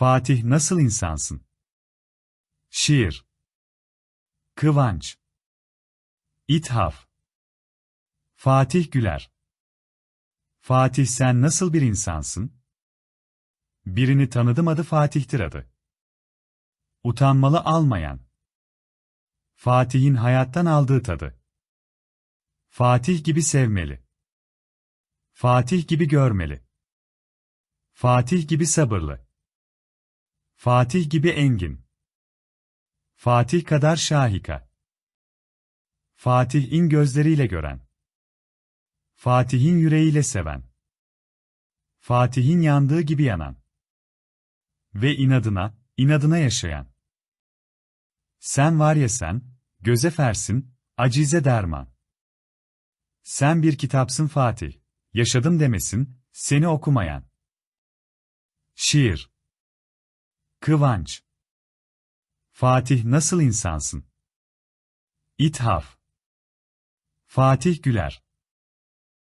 Fatih nasıl insansın? Şiir. Kıvanç. İthaf. Fatih Güler. Fatih sen nasıl bir insansın? Birini tanıdım adı Fatih'tir adı. Utanmalı almayan. Fatih'in hayattan aldığı tadı. Fatih gibi sevmeli. Fatih gibi görmeli. Fatih gibi sabırlı. Fatih gibi engin. Fatih kadar şahika. Fatih'in gözleriyle gören. Fatih'in yüreğiyle seven. Fatih'in yandığı gibi yanan. Ve inadına, inadına yaşayan. Sen var ya sen, göze fersin, acize derman. Sen bir kitapsın Fatih, yaşadım demesin, seni okumayan. Şiir Kıvanç. Fatih nasıl insansın? İthaf. Fatih Güler